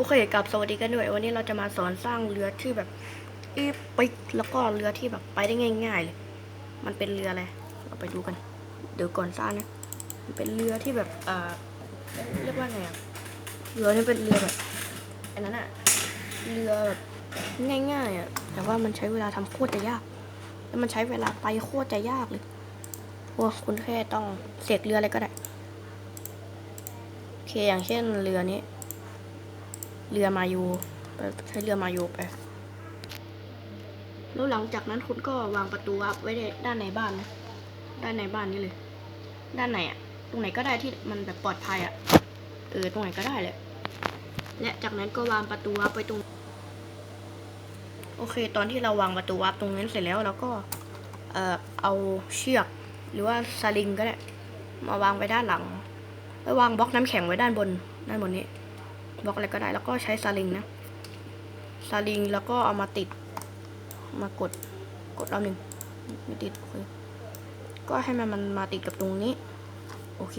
โอเคกับสวัสดีกันด้วย วันนี้เราจะมาสอนสร้างเรือที่แบบอีปิกแล้วก็เรือที่แบบไปได้ง่ายๆเลย มันเป็นเรืออะไร เราไปดูกัน เดี๋ยวก่อนสร้างนะ มันเป็นเรือที่แบบเอ่อเรียกว่าไงอะเรือนี่เป็นเรือแบบอันนั้นอะเรือแบบง่ายๆอะแต่ว่ามันใช้เวลาทำโคตรจะยาก แล้วมันใช้เวลาไปโคตรจะยากเลยเพราะว่าคุณแค่ต้องเสกเรืออะไรก็ได้ โอเคอย่างเช่นเรือนี้ เรือมายูไปใช้เรือมายูไปแล้วหลังจากนั้นคุณก็วางประตูอัพไว้ในด้านในบ้านนะด้านในบ้านนี่เลย ด้านไหนอะตรงไหนก็ได้ที่มันแบบปลอดภัยอะเออตรงไหนก็ได้เลยและจากนั้นก็วางประตูอัพไว้ตรง โอเค ตอนที่เราวางประตูอัพตรงนั้นเสร็จแล้วเราก็เอ่อเอาเชือก หรือว่าสลิงก็ได้มาวางไว้ด้านหลังแล้ววางบล็อกน้ำแข็งไว้ด้านบนด้านบนนี้ บล็อกอะไรก็ได้แล้วก็ใช้สลิงนะสลิงแล้วก็เอามาติด มากดกดรอบหนึ่งไม่ติดโอเคก็ให้มันมันมาติดกับตรงนี้ โอเค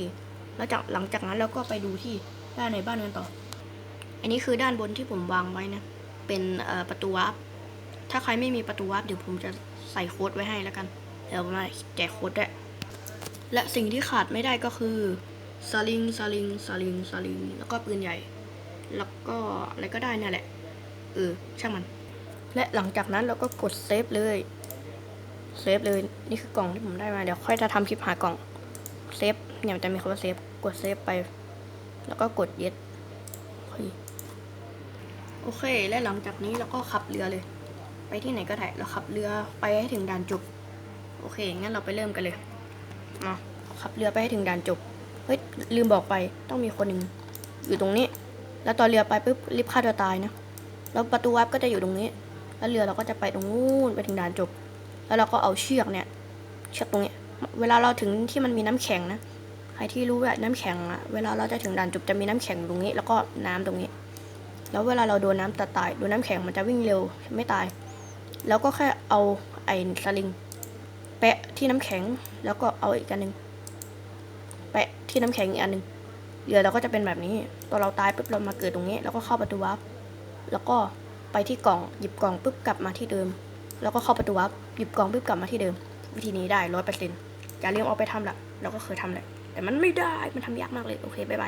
แล้วจากหลังจากนั้นเราก็ไปดูที่ด้านในบ้านกันต่อ อันนี้คือด้านบนที่ผมวางไว้นะ เป็นประตูวาร์ปถ้าใครไม่มีประตูวาร์ปเดี๋ยวผมจะใส่โค้ดไว้ให้แล้วกัน เดี๋ยวมาแจกโค้ดด้วยและสิ่งที่ขาดไม่ได้ก็คือสลิงสลิงสลิงสลิงแล้วก็ปืนใหญ่ แล้วก็อะไรก็ได้เนี่ยแหละ เออ ช่างมัน และหลังจากนั้นเราก็กดเซฟเลย เซฟเลย นี่คือกล่องที่ผมได้มา เดี๋ยวค่อยจะทำคลิปหากล่อง เซฟ เนี่ยมันจะมีคำว่าเซฟ กดเซฟไป แล้วก็กดเย็ดโอเคโอเค และหลังจากนี้เราก็ขับเรือเลย ไปที่ไหนก็ได้ เราขับเรือไปให้ถึงด่านจบ โอเค งั้นเราไปเริ่มกันเลยมาขับเรือไปให้ถึงด่านจบ เฮ้ย ลืมบอกไป ต้องมีคนหนึ่งอยู่ตรงนี้ แล้วตอนเรือไปปุ๊บรีบฆ่าตัวตายนะแล้วประตูวับก็จะอยู่ตรงนี้ แล้วเรือเราก็จะไปตรงนู้นไปถึงด่านจบ แล้วเราก็เอาเชือกเนี่ย เชือกตรงนี้ เวลาเราถึงที่มันมีน้ำแข็งนะใครที่รู้ว่าน้ำแข็งอะเวลาเราจะถึงด่านจบจะมีน้ำแข็งตรงนี้ แล้วก็น้ำตรงนี้ แล้วเวลาเราโดนน้ำตาตายโดนน้ำแข็งมันจะวิ่งเร็วไม่ตาย แล้วก็แค่เอาไอ้สลิง แปะที่น้ำแข็ง แล้วก็เอาอีกอันหนึ่งแปะที่น้ำแข็งอีกอันหนึ่ง เรือเราก็จะเป็นแบบนี้ ตอนเราตายปุ๊บเรามาเกิดตรงนี้ แล้วก็เข้าประตูวับแล้วก็ไปที่กล่องหยิบกล่องปุ๊บกลับมาที่เดิม แล้วก็เข้าประตูวับหยิบกล่องปุ๊บกลับมาที่เดิม วิธีนี้ได้ร้อยเปอร์เซ็นต์อย่าลืมเอาไปทำละเราก็เคยทำแหละแต่มันไม่ได้มันทำยากมากเลยโอเคบ๊ายบาย